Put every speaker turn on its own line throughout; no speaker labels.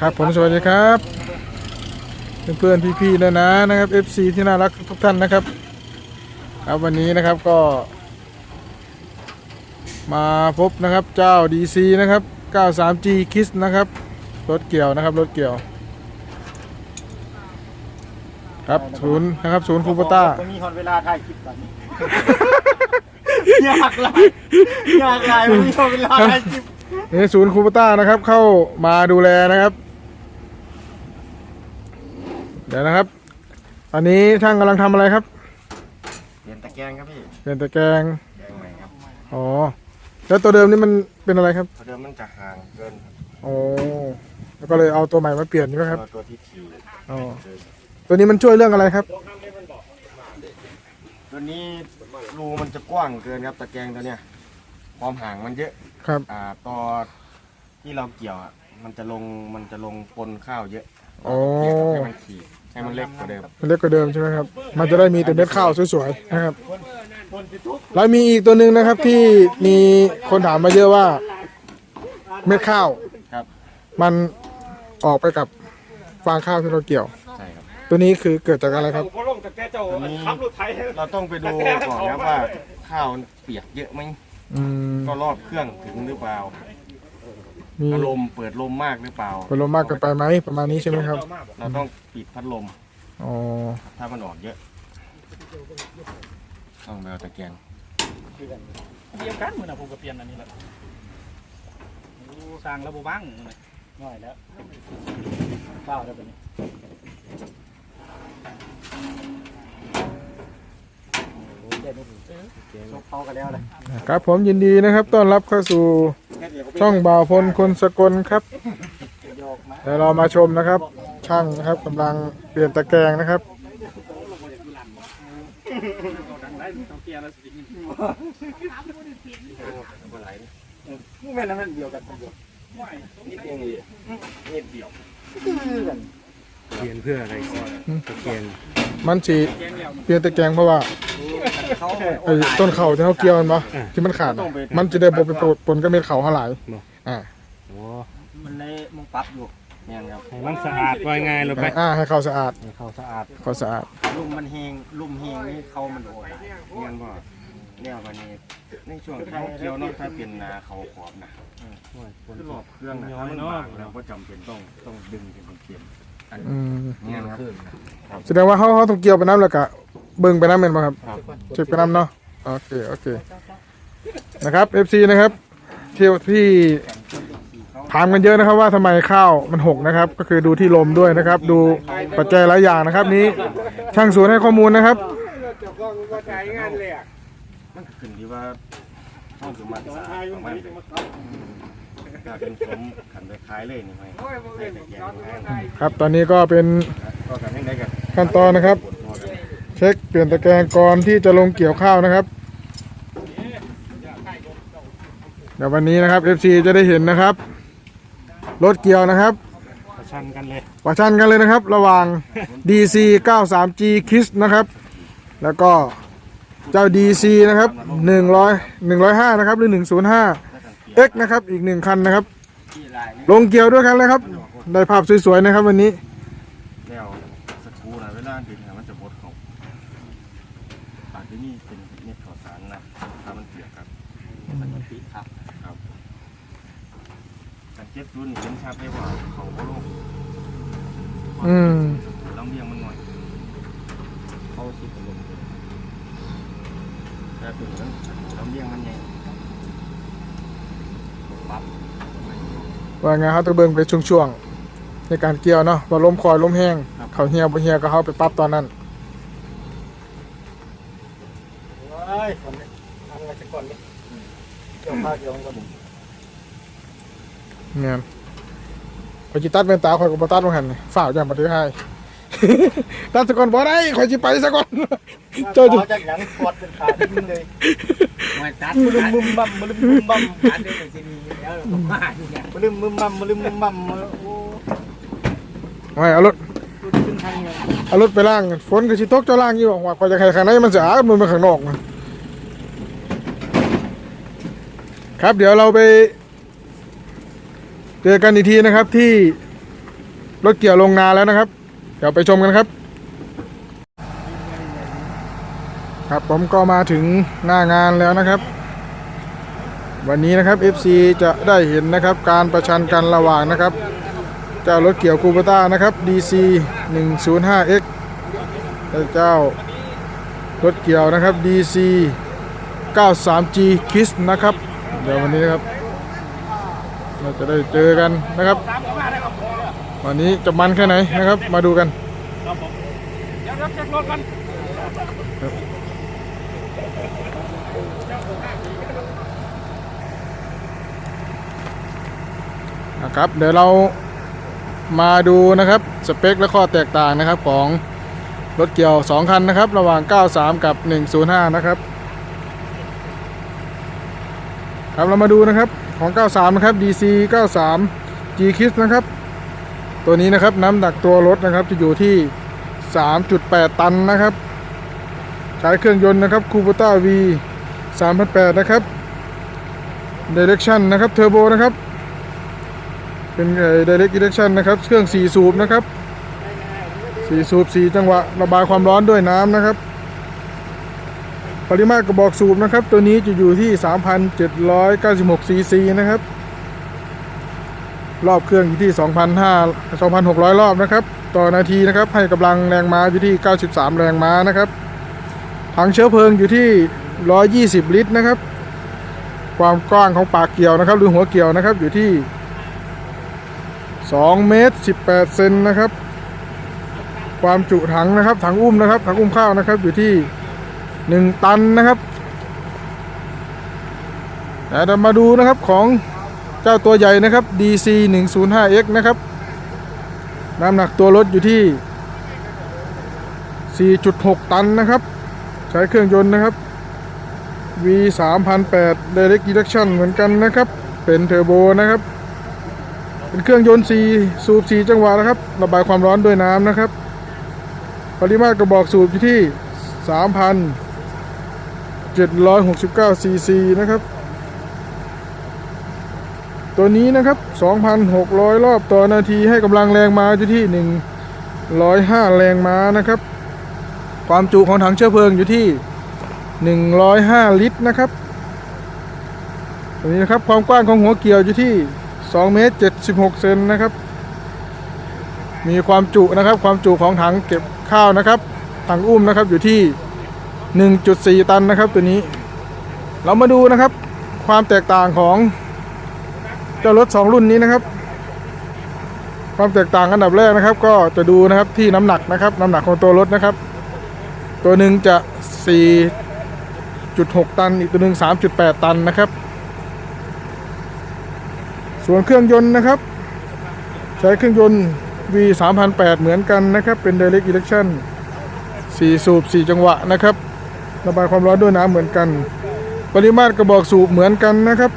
ครับผมสวัสดีครับ เพื่อนๆพี่ๆนะนะนะครับ FC ที่น่ารักทุกท่านนะครับ ครับวันนี้นะครับก็ มาพบนะครับเจ้า DC นะครับ 93G Kiss นะครับรถเกี่ยวนะครับรถเกี่ยว ครับศูนย์นะครับศูนย์คูปต้า
ไม่มีคนเวลาถ่ายคลิปตอนนี้ อยากไลายอยากไลายไม่มีคนเวลาถ่ายคลิป
นี่ศูนย์คูปต้านะครับ เข้ามาดูแลนะครับ เดี๋ยวนะครับตอนนี้ช่างกำลังทำอะไรครับ
เปลี่ยนตะแกรงครับพี่
เปลี่ยนตะแกรง
แกรงใหม่ครับ
อ๋อแล้วตัวเดิมนี่มันเป็นอะไรครับ
เพราะเดิมมันจะห่างเกินครับ
โอ้แล้วก็เลยเอาตัวใหม่มาเปลี่ยนใช่ไหมครับ
ตัวตัวที่ที
อ๋อ ตัวนี้มันช่วยเรื่องอะไรครับ
ตัวนี้รูมันจะกว้างเกินครับตะแกรงตัวเนี้ย ความห่างมันเยอะ
ครับ
อ่าตอนที่เราเกี่ยวอะมันจะลงมันจะลงปนข้าวเยอะ
โอ้
เกี่ยวให้มันขีดให้มันเล็กกว่าเดิม
มันเล็กกว่าเดิมใช่ไหมครับ มันจะได้มีแต่เม็ดข้าวสวยๆนะครับ แล้วมีอีกตัวหนึ่งนะครับที่มีคนถามมาเยอะว่า เม็ดข้าว
ครับ
มันออกไปกับฟางข้าวที่เราเกี่ยว
ใช่ครับ
ตัวนี้คือเกิดจากอะไรครับ
ผมลงจากแกเจ้า
ตัวนี้
ขับรถไถ
เราต้องไปดูก่อนครับว่าข้าวมันเปียกเยอะไหม
อืม
ก็รอบเครื่องถึงหรือเปล่า
มี
พัดลมเปิดลมมากหรือเปล่า
ผลมากเกินไปไหมประมาณนี้ใช่ไหมครับ
เราต้องปิดพัดลม
อ๋อ
ถ้ามันออกเยอะต้องไปเอาตะแกรง
เดียวกันมือนะผมก็เปลี่ยนอันนี้แหละโอ้สร้างระบบบ้างเลยง่อยแล้วเปล่าแล้วเป็นนี้ชกเขากันแล้วเลย
ครับผมยินดีนะครับ ต้อนรับเข้าสู่ช่องบ่าวพลคนสกลครับเดี๋ยวเรามาชมนะครับ ช่างนะครับกำลังเปลี่ยนตะแกรงนะครับ
ดังได้เขาเกียร์แล้วสิกิน
แม่น้ำมันเดียวกันเดียวนิดเดียวนิดเดียว
เปลี่ยนเพื่ออะไรตะเกียง
มันสี
แกงเดียว
เปลี่ยนตะแกรงเพราะว่า
เขา
ไอ้ต้นเข่าที่เขาเกี่ยวมันปะที่มันขาดอะมันจะได้บไปปนกับเม็ดเข่าเท่าไหร่อ่า
โอ้
มันเลยมึงปรับอยู่เนี่ยครับ
ให้มันสะอาดว่าง่ายเลยไป
อ่าให้เขาสะอาด
ให้เขาสะอาด
เขาสะอาด
ลุ่มมันเฮงลุ่มเฮงนี่เขามันโดดเนี่ยบ่เนี่ยวันนี้ในช่วงที่เขาเกี่ยวเนาะถ้าเป็นนาเขาขอบนะ
โอ้ยฝน
คือ
ต
หลอกบเครื่องนะถ้ามันบางเราก็จำเป็นต้องต้องดึงเป็นเปลี่ย นอัน
อืม
เนี่ยครับ
แสดงว่าเขาเขาต้องเกี่ยวไปน้ำแล้วก็เบิ่งไปน้ำเป็นปะครับ
ครับ
เช็คไปน้ำเนาะโอเคโอเคนะครับ FC นะครับที่ที่ถามกันเยอะนะครับว่าทำไมข้าวมันหกนะครับ ก็คือดูที่ลมด้วยนะครับ ดูปัจจัยหลายอย่างนะครับ นี้ช่างสวนให้ข้อมูลนะครับ
มันขึ้นที่ว่าช่องสมัครสาของมัน ถ้าเป็นสมขันไปขายเลยนี่ไหมใส่ตะแกรงให้
ครับ ตอนนี้ก็เป็น
ก็กันให้ได้กัน
ขั้นตอนนะครับเช็คเปลี่ยนตะแกรงก่อนที่จะลงเกี่ยวข้าวนะครับ เดี๋ยววันนี้นะครับ FC จะได้เห็นนะครับ รถเกี่ยวนะครับ
ประชันกันเลย
ประชันกันเลยนะครับ ระหว่าง DC 93G Kiss นะครับ แล้วก็เจ้า DC นะครับ100 105 นะครับ หรือ 105 X นะครับอีกหนึ่งคันนะครับ ลงเกี่ยวด้วยกันเลยครับ ได้ภาพสวยๆนะครับวันนี้
แล้วสกรูนะเวลาดึงนะมันจะบดเขาปากที่นี่เป็นเม็ดข้าวสารนะถ้ามันเปียกครับมันปิดครับครับการเจ็บรุ่นเห็นชัดได้ว่าเขาก็ลง
อืม
ลำเลียงมันหน่อยเขาสิบลมเลยแต่ถึงนั้นลำเลียงมันใหญ่ปั๊บ
ว่าไงเขาต้องเบิ่งไปช่วงๆในการเกี่ยวเนาะว่าลมคอยลมแห้งเขาเหี่ยวบ่เหี่ยวก็เขาไปปรับตอนนั้น
เฮ้ยทำอะไรสักก่อนดิเกี่ยวข้าวเกี่ยวกับผม
เงี้ยข่อยจิตัดเป็นตาข่อยก็บ่ตัดบ่หันนี่ฝ่าวอย่างบ่ถือให้ ตัดซะก่อนบ่ได้ข่อยสิไปซะก่อนเจ้า
เจ้า
จะ
จากหนังปวดเป็นขาดิ้นเลย
มาตัด
มึลืมมึมบัมมึลืมมึมบัม
ตัดได้เป็นซีดีแล้วมาเนี่ย
มาลืมมึมบัมมึลืมมึมบัมโอ้
ไม่เอารถ
ขึ้นทางเลย
เอารถไปล้างฝนก็สิตกเจ้าล้างอยู่ว่าข่อยจะให้ข้างในมันสะอาดมันไปข้างนอกมันครับ เดี๋ยวเราไป เจอกันอีกทีนะครับที่รถเกี่ยวลงนาแล้วนะครับ เดี๋ยวไปชมกันครับ ครับผมก็มาถึงหน้างานแล้วนะครับ วันนี้นะครับ FC จะได้เห็นนะครับการประชันกันระหว่างนะครับเจ้ารถเกี่ยวคูปต้านะครับ DC 105X และเจ้ารถเกี่ยวนะครับ DC 93G Kiss นะครับ เดี๋ยววันนี้นะครับ เราจะได้เจอกันนะครับ วันนี้จะมันแค่ไหนนะครับ มาดูกัน
ครับผม เดี๋ยวเช็ครถกัน
นะครับเดี๋ยวเรามาดูนะครับสเปคและข้อแตกต่างนะครับของรถเกี่ยว 2 คันนะครับ ระหว่าง 93 กับ 105 นะครับ ครับเรามาดูนะครับของ 93 นะครับ DC 93 G Kiss นะครับ ตัวนี้นะครับน้ำหนักตัวรถนะครับจะอยู่ที่ 3.8 ตันนะครับ ใช้เครื่องยนต์นะครับ Kubota V 3008นะครับ Direction นะครับ Turbo นะครับ เป็นไอ้ Direct Injection นะครับ เครื่อง4สูบนะครับ4สูบ4จังหวะระบายความร้อนด้วยน้ำนะครับ ปริมาตรกระบอกสูบนะครับ ตัวนี้จะอยู่ที่ 3,796ซีซีนะครับ รอบเครื่องอยู่ที่2,500 2,600 รอบนะครับ ต่อนาทีนะครับ ให้กำลังแรงม้าอยู่ที่ 93 แรงม้านะครับ ถังเชื้อเพลิงอยู่ที่ 120 ลิตรนะครับ ความกว้างของปากเกี่ยวนะครับ หรือหัวเกี่ยวนะครับอยู่ที่2เมตร18เซนนะครับ ความจุถังนะครับ ถังอุ้มนะครับถังอุ้มข้าวนะครับอยู่ที่ 1 ตันนะครับเดี๋ยวเรามาดูนะครับของเจ้าตัวใหญ่นะครับ DC 105X นะครับ น้ำหนักตัวรถอยู่ที่ 4.6 ตันนะครับ ใช้เครื่องยนต์นะครับ V 3 0 0 Direct Injection เหมือนกันนะครับ เป็นเทอร์โบนะครับ เป็นเครื่องยนต์4สูบ4จังหวะนะครับ ระบายความร้อนด้วยน้ำนะครับ ปริมาตรกระบอกสูบอยู่ที่ 3,769ซีซีนะครับ ตัวนี้นะครับ 2,600 รอบต่อนาทีให้กำลังแรงม้าอยู่ที่ 105 แรงม้านะครับ ความจุของถังเชื้อเพลิงอยู่ที่ 105 ลิตรนะครับตัวนี้นะครับความกว้างของหัวเกี่ยวอยู่ที่ 2 เมตร 76 เซนนะครับ มีความจุนะครับความจุของถังเก็บข้าวนะครับถังอุ้มนะครับอยู่ที่ 1.4 ตันนะครับตัวนี้ เรามาดูนะครับความแตกต่างของเจ้ารถ 2 รุ่นนี้นะครับ ความแตกต่างอันดับแรกนะครับ ก็จะดูนะครับที่น้ำหนักนะครับ น้ำหนักของตัวรถนะครับ ตัวหนึ่งจะ 4.6 ตัน อีกตัวหนึ่ง3.8 ตันนะครับ ส่วนเครื่องยนต์นะครับ ใช้เครื่องยนต์ V 3008เหมือนกันนะครับ เป็น Direct Injection 4 สูบ 4 จังหวะนะครับ ระบายความร้อนด้วยน้ำเหมือนกัน ปริมาตรกระบอกสูบเหมือนกันนะครับ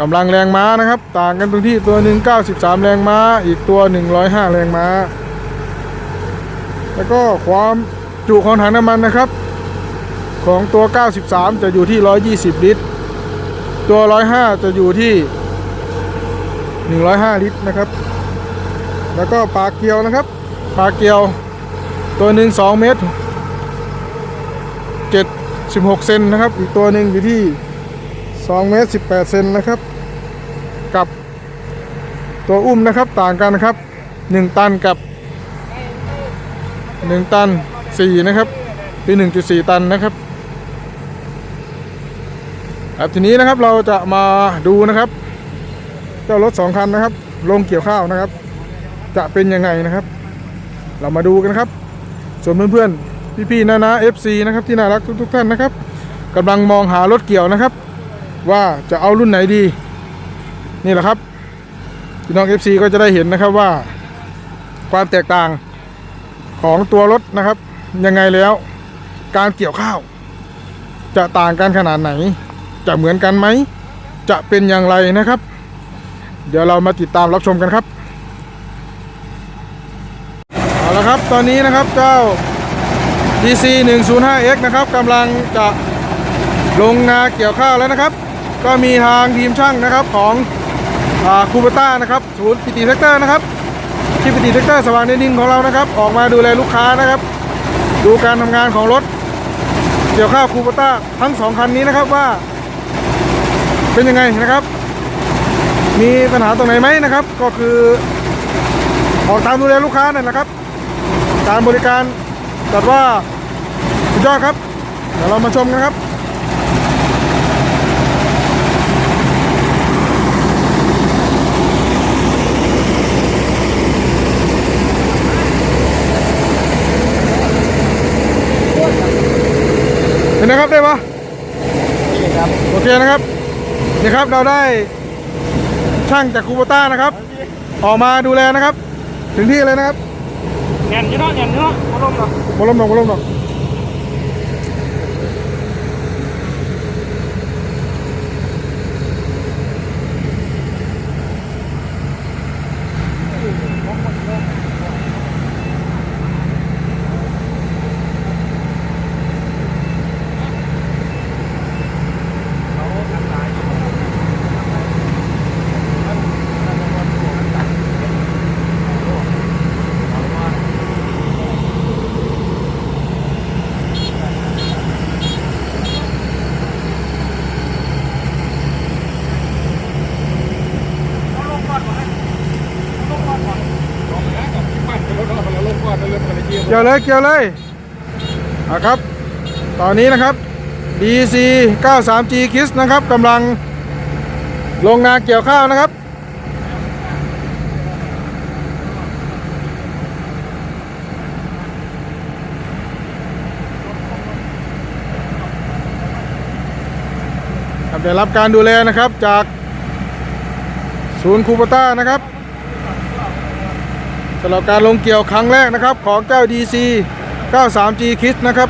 กำลังแรงม้านะครับ ต่างกันตรงที่ตัวหนึ่ง93 แรงม้า อีกตัว 105 แรงม้า แล้วก็ความ จุของถังน้ำมันนะครับ ของตัว 93 จะอยู่ที่ 120 ลิตร ตัว 105 จะอยู่ที่ 105 ลิตรนะครับ แล้วก็ปลาเกียวนะครับ ปลาเกียว ตัวหนึ่ง2เมตร76เซนนะครับ อีกตัวหนึ่งอยู่ที่2เมตร18 เซนนะครับ กับตัวอุ้มนะครับต่างกันนะครับ 1 ตันกับ 1 ตัน 4 นะครับคือ1.4 ตันนะครับครับทีนี้นะครับเราจะมาดูนะครับ เจ้ารถสองคันนะครับ ลงเกี่ยวข้าวนะครับ จะเป็นยังไงนะครับ เรามาดูกันครับ ส่วนเพื่อนๆพี่ๆนานา FC นะครับที่น่ารักทุกๆท่านนะครับกำลังมองหารถเกี่ยวนะครับ ว่าจะเอารุ่นไหนดี นี่แหละครับพี่น้อง FC ก็จะได้เห็นนะครับว่า ความแตกต่างของตัวรถนะครับ ยังไงแล้ว การเกี่ยวข้าว จะต่างกันขนาดไหน จะเหมือนกันไหม จะเป็นอย่างไรนะครับ เดี๋ยวเรามาติดตามรับชมกันครับเอาละครับตอนนี้นะครับเจ้า DC 105X นะครับกำลังจะลงนาเกี่ยวข้าวแล้วนะครับ ก็มีทางทีมช่างนะครับของคูเบต้านะครับศูนย์ปิติเซกเตอร์นะครับชิปติเทคเตอร์สว่างในดินของเรานะครับ ออกมาดูแลลูกค้านะครับ ดูการทำงานของรถ เกี่ยวข้าวคูปต้าทั้งสองคันนี้นะครับว่า เป็นยังไงนะครับ มีปัญหาตรงไหนไหมนะครับ ก็คือ ออกตามดูแลลูกค้านั่นแหละครับ การบริการจัดว่าสุดยอดครับ เดี๋ยวเรามาชมกันครับ ห็นนะครับได้ปะโอเคนะครับนี่ครับเราได้ช่างจากคูโบต้านะครับ ออกมาดูแลนะครับ ถึงที่เลยนะครับ
แง่นอยู่เนาะแง่นอยู่เนาะบ่ลงหรอก
บอลมหนอกบอลมหนอก เกี่ยวเลยเกี่ยวเลยอะครับ ตอนนี้นะครับ DC 93G Kiss นะครับกำลังลงนาเกี่ยวข้าวนะครับครับได้รับการดูแลนะครับจากศูนย์คูปต้านะครับ สำหรับการลงเกี่ยวครั้งแรกนะครับ ของเจ้า DC 93G Kids นะครับ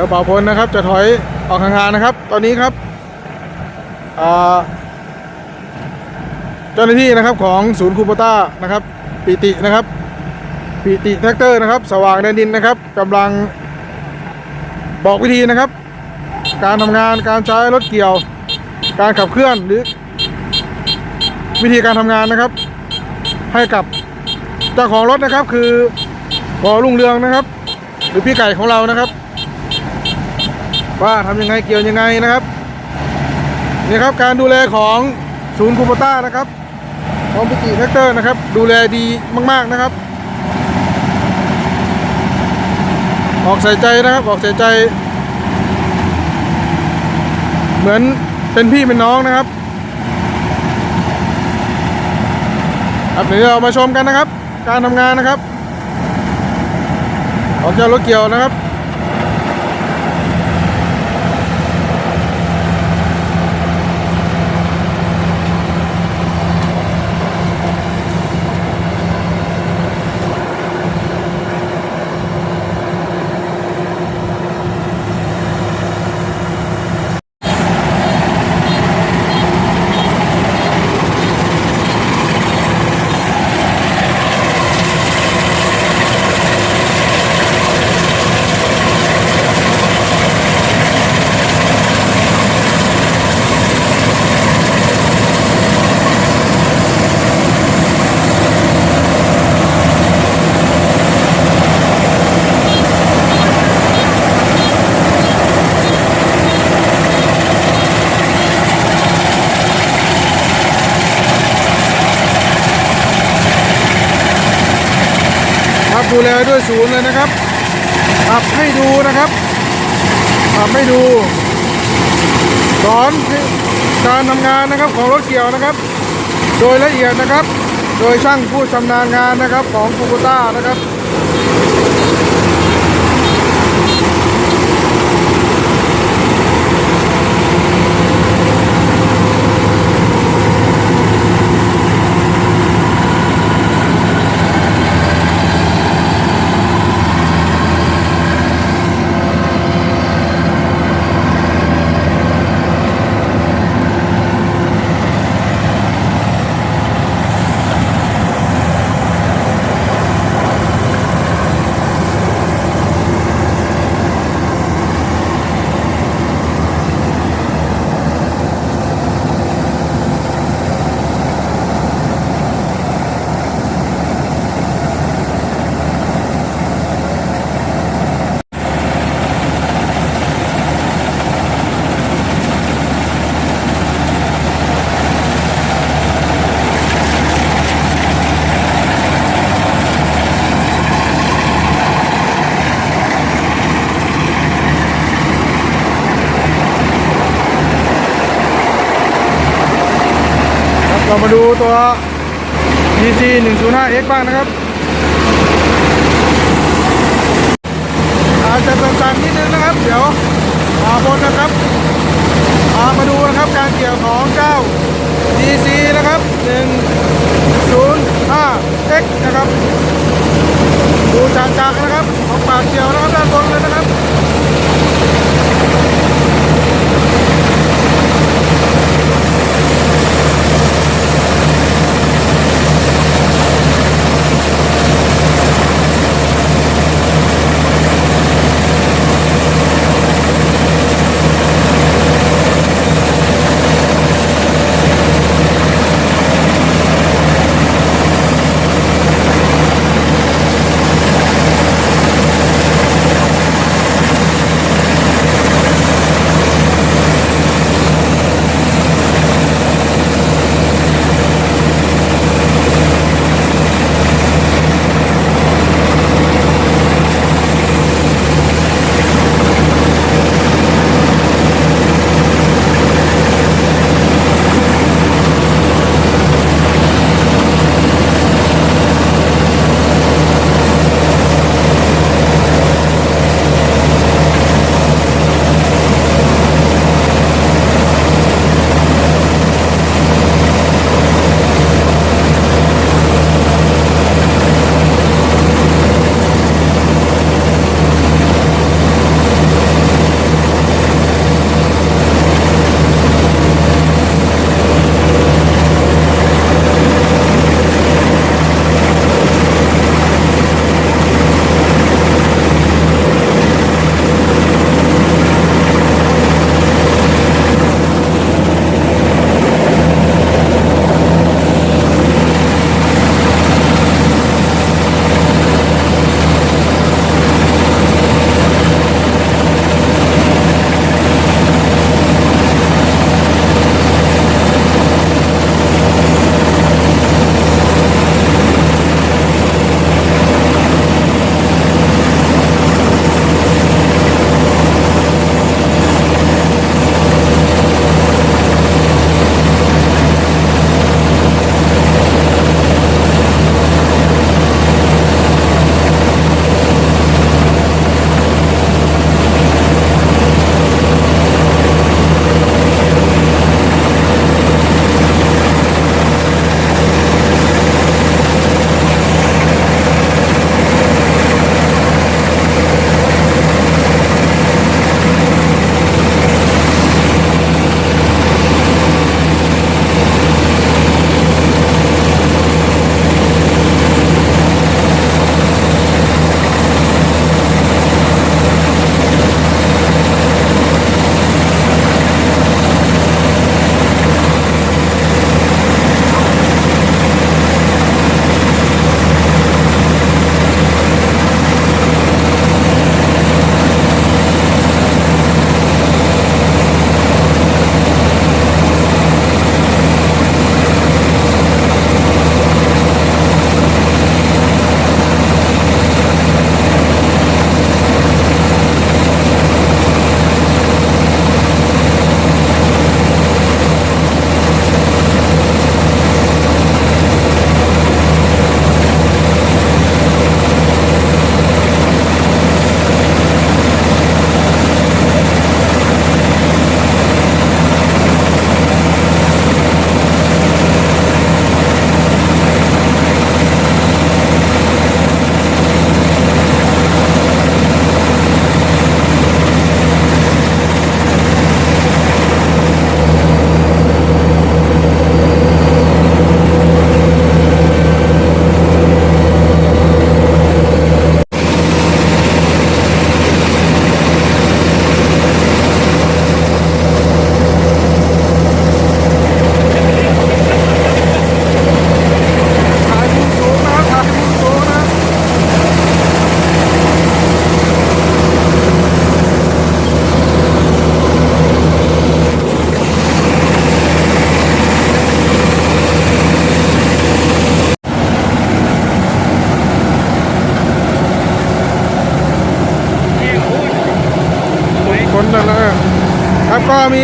ดี๋ยวเป่าพลนะครับ จะถอยออกห่างๆนะครับ ตอนนี้ครับเจ้าหน้าที่นะครับของศูนย์คูปต้านะครับ ปิตินะครับ ปิติแท็กเตอร์นะครับ สว่างแดนดินนะครับกำลังบอกวิธีนะครับ การทำงานการใช้รถเกี่ยว การขับเคลื่อนหรือ วิธีการทำงานนะครับ ให้กับเจ้าของรถนะครับคือพอรุ่งเรืองนะครับ หรือพี่ไก่ของเรานะครับ ว่าทำยังไงเกี่ยวยังไงนะครับนี่ครับการดูแลของศูนย์คูปต้านะครับของพิจิแท็กเตอร์นะครับ ดูแลดีมาก ๆนะครับ ออกใส่ใจนะครับออกใส่ใจ เหมือนเป็นพี่เป็นน้องนะครับครับเดี๋ยวเรามาชมกันนะครับ การทำงานนะครับ ของเจ้ารถเกี่ยวนะครับ แลด้วยศูนย์เลยนะครับขับให้ดูนะครับขับให้ดู สอนการทำงานนะครับของรถเกี่ยวนะครับ โดยละเอียดนะครับ โดยช่างผู้ชำนาญงานนะครับของคูโบต้านะครับ เรามาดูตัว DC 105X บ้างนะครับ อาจจะสั่นๆนิดนึงนะครับ เดี๋ยวมาบนนะครับมามาดูนะครับการเกี่ยวของเจ้า DC นะครับ 105X นะครับ ดูจากจากนะครับ ของปากเกี่ยวนะครับ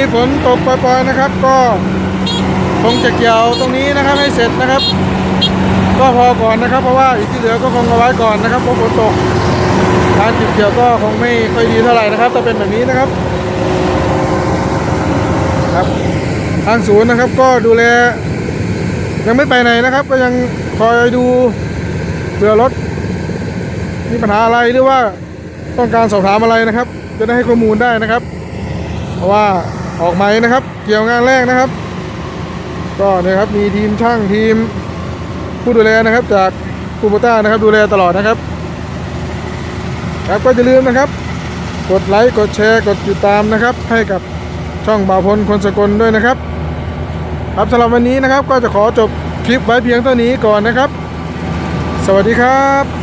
มีฝนตกปล่อยๆนะครับ ก็คงจะเกี่ยวตรงนี้นะครับให้เสร็จนะครับ ก็พอก่อนนะครับ เพราะว่าอีกที่เหลือก็คงเอาไว้ก่อนนะครับเพราะฝนตกการเก็บเกี่ยวก็คงไม่ค่อยดีเท่าไหร่นะครับถ้าเป็นแบบนี้นะครับครับ ทางศูนย์นะครับก็ดูแล ยังไม่ไปไหนนะครับ ก็ยังคอยดูเผื่อรถมีปัญหาอะไรหรือว่าต้องการสอบถามอะไรนะครับ จะได้ให้ข้อมูลได้นะครับ เพราะว่า ออกไหมนะครับ เกี่ยวงานแรกนะครับ ก็เนี่ยครับมีทีมช่างทีมผู้ดูแลนะครับ จากคูโบต้านะครับ ดูแลตลอดนะครับ ครับก็อย่าลืมนะครับ กดไลค์กดแชร์กดติดตามนะครับ ให้กับช่องบ่าวพลคนสกลด้วยนะครับ ครับสำหรับวันนี้นะครับก็จะขอจบคลิปไว้เพียงเท่านี้ก่อนนะครับ สวัสดีครับ